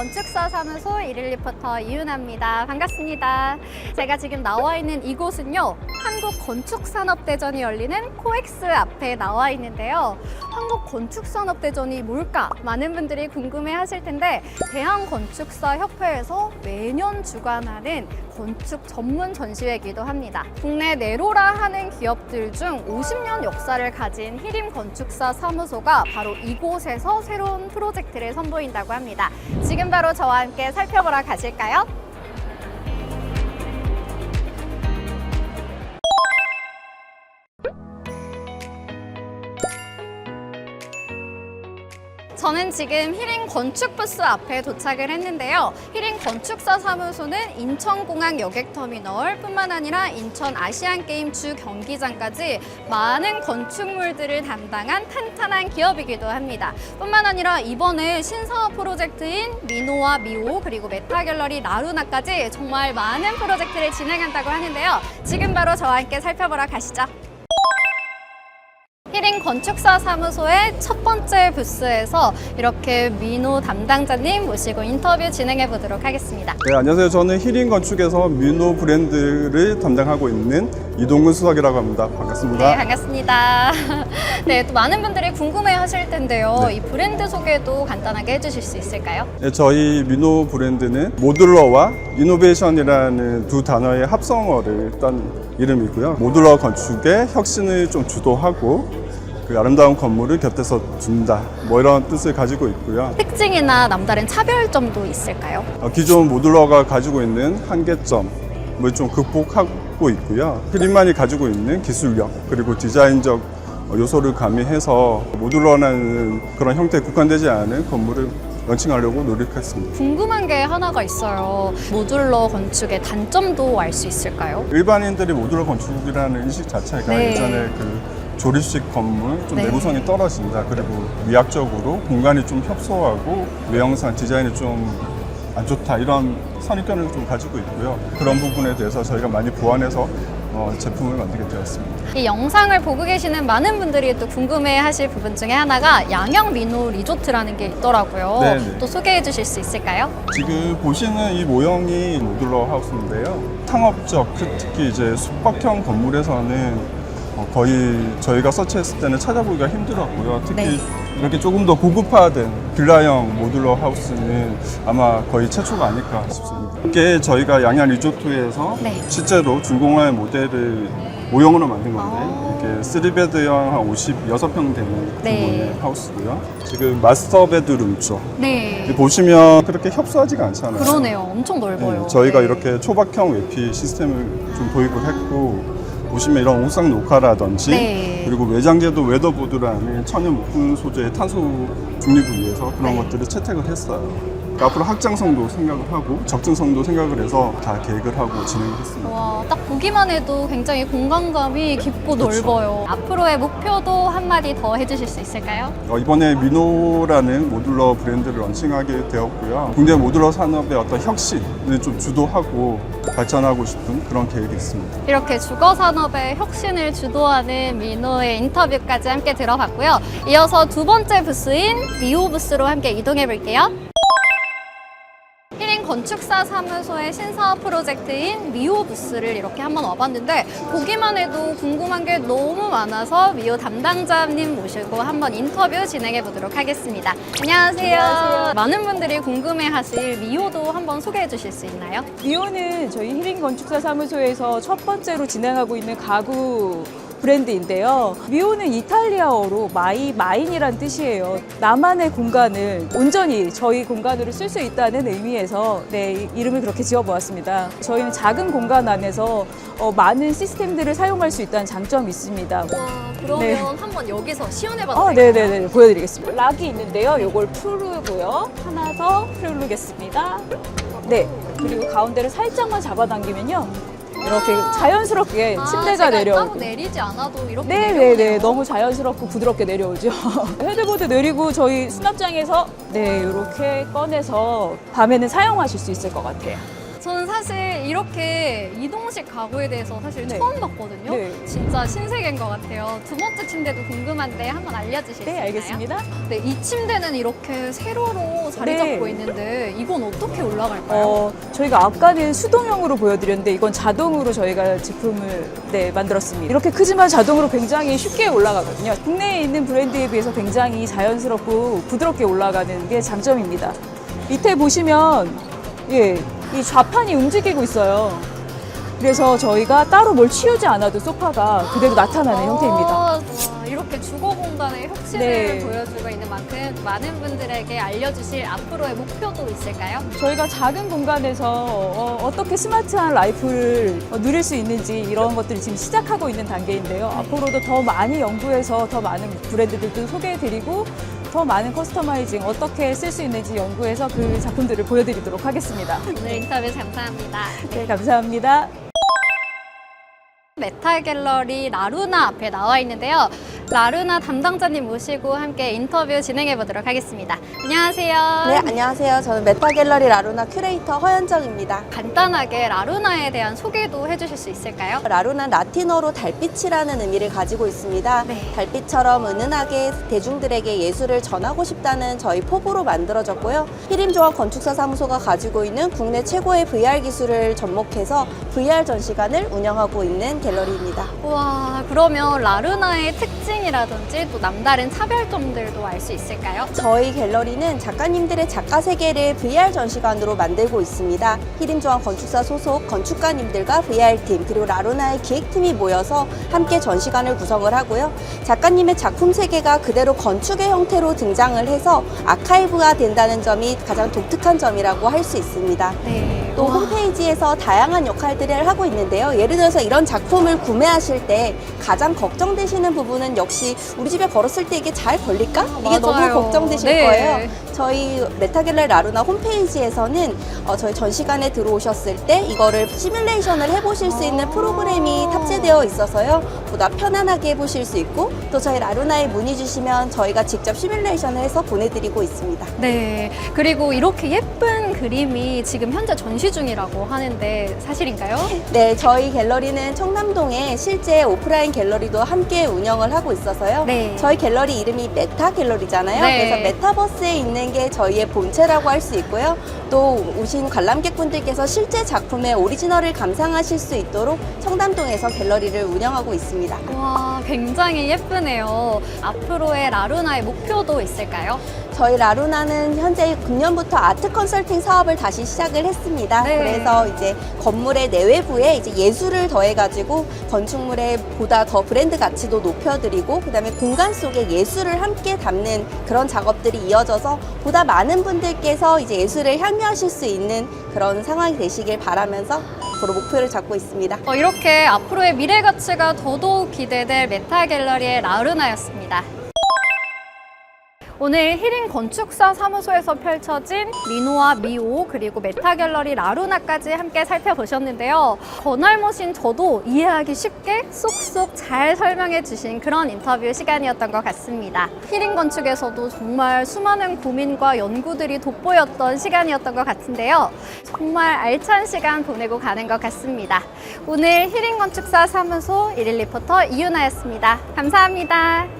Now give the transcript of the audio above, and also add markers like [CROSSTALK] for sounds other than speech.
건축사 사무소 일일 리포터 이윤아입니다. 반갑습니다. 제가 지금 나와 있는 이곳은요. 한국 건축산업대전이 열리는 코엑스 앞에 나와 있는데요. 한국 건축산업대전이 뭘까? 많은 분들이 궁금해 하실 텐데 대한건축사협회에서 매년 주관하는 건축 전문 전시회이기도 합니다. 국내 네로라 하는 기업들 중 50년 역사를 가진 히림 건축사 사무소가 바로 이곳에서 새로운 프로젝트를 선보인다고 합니다. 지금 바로 저와 함께 살펴보러 가실까요? 저는 지금 히링 건축 부스 앞에 도착을 했는데요. 히링 건축사 사무소는 인천공항 여객터미널 뿐만 아니라 인천 아시안게임 주 경기장까지 많은 건축물들을 담당한 탄탄한 기업이기도 합니다. 뿐만 아니라 이번에 신사업 프로젝트인 미노와 미오 그리고 메타갤러리 라루나까지 정말 많은 프로젝트를 진행한다고 하는데요. 지금 바로 저와 함께 살펴보러 가시죠. 히링 건축사 사무소의 첫 번째 부스에서 이렇게 민호 담당자님 모시고 인터뷰 진행해 보도록 하겠습니다. 네, 안녕하세요. 저는 히링 건축에서 뮤노 브랜드를 담당하고 있는 이동근 수석이라고 합니다. 반갑습니다. 네, 반갑습니다. [LAUGHS] 네, 또 많은 분들이 궁금해 하실 텐데요. 네. 이 브랜드 소개도 간단하게 해주실 수 있을까요? 네, 저희 뮤노 브랜드는 모듈러와 이노베이션이라는 두 단어의 합성어를 딴 이름이고요. 모듈러 건축의 혁신을 좀 주도하고 그 아름다운 건물을 곁에서 준다. 뭐 이런 뜻을 가지고 있고요. 특징이나 남다른 차별점도 있을까요? 어, 기존 모듈러가 가지고 있는 한계점을 좀 극복하고 있고요. 히림만이 가지고 있는 기술력 그리고 디자인적 어, 요소를 가미해서 모듈러라는 그런 형태에 국한되지 않은 건물을 런칭하려고 노력했습니다. 궁금한 게 하나가 있어요. 모듈러 건축의 단점도 알 수 있을까요? 일반인들이 모듈러 건축이라는 인식 자체가 네. 예전에 그 조립식 건물 좀 네. 내구성이 떨어진다. 그리고 미학적으로 공간이 좀 협소하고 외형상 디자인이 좀 안 좋다 이런 선입견을 좀 가지고 있고요. 그런 부분에 대해서 저희가 많이 보완해서 어, 제품을 만들게 되었습니다. 이 영상을 보고 계시는 많은 분들이 또 궁금해 하실 부분 중에 하나가 양형 민호 리조트라는 게 있더라고요. 네네. 또 소개해 주실 수 있을까요? 지금 보시는 이 모형이 모듈러 하우스인데요. 상업적, 그- 특히 이제 숙박형 건물에서는 어, 거의 저희가 서치했을 때는 찾아보기가 힘들었고요. 특히 네. 이렇게 조금 더 고급화된 빌라형 모듈러 하우스는 아마 거의 최초가 아닐까 싶습니다. 이게 저희가 양양 리조트에서 네. 실제로 준공할 모델을 모형으로 만든 건데 아. 이게 3베드형 한 56평 되는 네. 규모의 하우스고요. 지금 마스터 베드룸 쪽 네. 보시면 그렇게 협소하지가 않잖아요. 그러네요. 엄청 넓어요. 네, 저희가 네. 이렇게 초박형 외피 시스템을 좀 도입을 했고 보시면 이런 옥상 녹화라든지 네. 그리고 외장재도 웨더보드라는 천연 목분 소재의 탄소 중립을 위해서 그런 네. 것들을 채택을 했어요. 그러니까 앞으로 확장성도 생각을 하고 적증성도 생각을 해서 다 계획을 하고 진행을 했습니다. 와, 딱 보기만 해도 굉장히 공간감이 깊고 그렇죠. 넓어요. 앞으로의 목표도 한마디 더 해주실 수 있을까요? 어, 이번에 미노라는 모듈러 브랜드를 런칭하게 되었고요. 국내 모듈러 산업의 어떤 혁신을 좀 주도하고 발전하고 싶은 그런 계획이 있습니다. 이렇게 주거 산업의 혁신을 주도하는 민호의 인터뷰까지 함께 들어봤고요. 이어서 두 번째 부스인 미호 부스로 함께 이동해 볼게요. 건축사 사무소의 신사업 프로젝트인 미호 부스를 이렇게 한번 와봤는데 보기만 해도 궁금한 게 너무 많아서 미호 담당자님 모시고 한번 인터뷰 진행해 보도록 하겠습니다. 안녕하세요. 안녕하세요. 많은 분들이 궁금해하실 미호도 한번 소개해 주실 수 있나요? 미오는 저희 히링 건축사 사무소에서 첫 번째로 진행하고 있는 가구 브랜드인데요. 미오는 이탈리아어로 마이 마인이란 뜻이에요. 나만의 공간을 온전히 저희 공간으로 쓸 수 있다는 의미에서 네, 이- 이름을 그렇게 지어보았습니다. 저희는 작은 공간 안에서 어, 많은 시스템들을 사용할 수 있다는 장점이 있습니다. 와, 그러면 네. 한번 여기서 시연해봐도 어, 될까요? 네네네. 보여드리겠습니다. 락이 있는데요. 요걸 풀고요. 하나 더 풀르겠습니다. 네. 그리고 가운데를 살짝만 잡아당기면요. 이렇게 자연스럽게 아, 침대가 내려오고. 내리지 않아도 이렇게 네네네. 내려오네요. 너무 자연스럽고 부드럽게 내려오죠. [LAUGHS] 헤드보드 내리고 저희 수납장에서 네, 이렇게 꺼내서 밤에는 사용하실 수 있을 것 같아요. 저는 사실 이렇게 이동식 가구에 대해서 사실 네. 처음 봤거든요. 네. 진짜 신세계인 것 같아요. 두 번째 침대도 궁금한데 한번 알려주실 수 네, 있나요? 알겠습니다. 네, 이 침대는 이렇게 세로로 자리 네. 잡고 있는데 이건 어떻게 올라갈까요? 어, 저희가 아까는 수동형으로 보여드렸는데 이건 자동으로 저희가 제품을 네, 만들었습니다. 이렇게 크지만 자동으로 굉장히 쉽게 올라가거든요. 국내에 있는 브랜드에 비해서 굉장히 자연스럽고 부드럽게 올라가는 게 장점입니다. 밑에 보시면 예, 이 좌판이 움직이고 있어요. 그래서 저희가 따로 뭘 치우지 않아도 소파가 그대로 나타나는 형태입니다. 와, 이렇게 주거 공간의 혁신을 네. 보여주고 있는 만큼 많은 분들에게 알려주실 앞으로의 목표도 있을까요? 저희가 작은 공간에서 어, 떻게 스마트한 라이프를 어, 누릴 수 있는지 이런 것들을 지금 시작하고 있는 단계인데요. 앞으로도 더 많이 연구해서 더 많은 브랜드들도 소개해드리고 더 많은 커스터마이징 어떻게 쓸 수 있는지 연구해서 그 작품들을 보여드리도록 하겠습니다. 오늘 인터뷰 감사합니다. 네, 감사합니다. 메타 갤러리 라루나 앞에 나와 있는데요. 라루나 담당자님 모시고 함께 인터뷰 진행해 보도록 하겠습니다. 안녕하세요. 네, 안녕하세요. 저는 메타갤러리 라루나 큐레이터 허현정입니다. 간단하게 라루나에 대한 소개도 해주실 수 있을까요? 라루나 라틴어로 달빛이라는 의미를 가지고 있습니다. 네. 달빛처럼 은은하게 대중들에게 예술을 전하고 싶다는 저희 포부로 만들어졌고요. 히림조합 건축사 사무소가 가지고 있는 국내 최고의 VR 기술을 접목해서 VR 전시관을 운영하고 있는 갤러리입니다. 와, 그러면 라루나의 특징 이라든지 또 남다른 차별점들도 알 수 있을까요? 저희 갤러리는 작가님들의 작가 세계를 VR 전시관으로 만들고 있습니다. 히림조합 건축사 소속 건축가님들과 VR팀 그리고 라루나의 기획팀이 모여서 함께 전시관을 구성을 하고요. 작가님의 작품 세계가 그대로 건축의 형태로 등장을 해서 아카이브가 된다는 점이 가장 독특한 점이라고 할 수 있습니다. 네. 또 와, 홈페이지에서 다양한 역할들을 하고 있는데요. 예를 들어서 이런 작품을 구매하실 때 가장 걱정되시는 부분은 역시 우리 집에 걸었을 때 이게 잘 걸릴까? 이게 맞아요. 너무 걱정되실 네. 거예요. 저희 메타갤러 라루나 홈페이지에서는 어, 저희 전시관에 들어오셨을 때 이거를 시뮬레이션을 해보실 수 있는 프로그램이 탑재되어 있어서요. 보다 편안하게 해보실 수 있고 또 저희 라루나에 문의 주시면 저희가 직접 시뮬레이션을 해서 보내드리고 있습니다. 네. 그리고 이렇게 예쁜 그림이 지금 현재 전시 중이라고 하는데 사실인가요? 네, 저희 갤러리는 청남동에 실제 오프라인 갤러리도 함께 운영을 하고 있어서요. 네. 저희 갤러리 이름이 메타 갤러리잖아요. 네. 그래서 메타버스에 있는 게 저희의 본체라고 할 수 있고요. 또 오신 관람객분들께서 실제 작품의 오리지널을 감상하실 수 있도록 청담동에서 갤러리를 운영하고 있습니다. 와, 굉장히 예쁘네요. 앞으로의 라루나의 목표도 있을까요? 저희 라루나는 현재 금년부터 아트 컨설팅 사업을 다시 시작을 했습니다. 네. 그래서 이제 건물의 내외부에 이제 예술을 더해가지고 건축물의 보다 더 브랜드 가치도 높여드리고 그다음에 공간 속에 예술을 함께 담는 그런 작업들이 이어져서 보다 많은 분들께서 이제 예술을 향유하실 수 있는 그런 상황이 되시길 바라면서 앞으로 목표를 잡고 있습니다. 어, 이렇게 앞으로의 미래 가치가 더더욱 기대될 메타 갤러리의 라루나였습니다. 오늘 히링 건축사 사무소에서 펼쳐진 미노와 미오 그리고 메타 갤러리 라루나까지 함께 살펴보셨는데요. 권할못인 저도 이해하기 쉽게 쏙쏙 잘 설명해 주신 그런 인터뷰 시간이었던 것 같습니다. 히링 건축에서도 정말 수많은 고민과 연구들이 돋보였던 시간이었던 것 같은데요. 정말 알찬 시간 보내고 가는 것 같습니다. 오늘 히링 건축사 사무소 일일 리포터 이윤아였습니다. 감사합니다.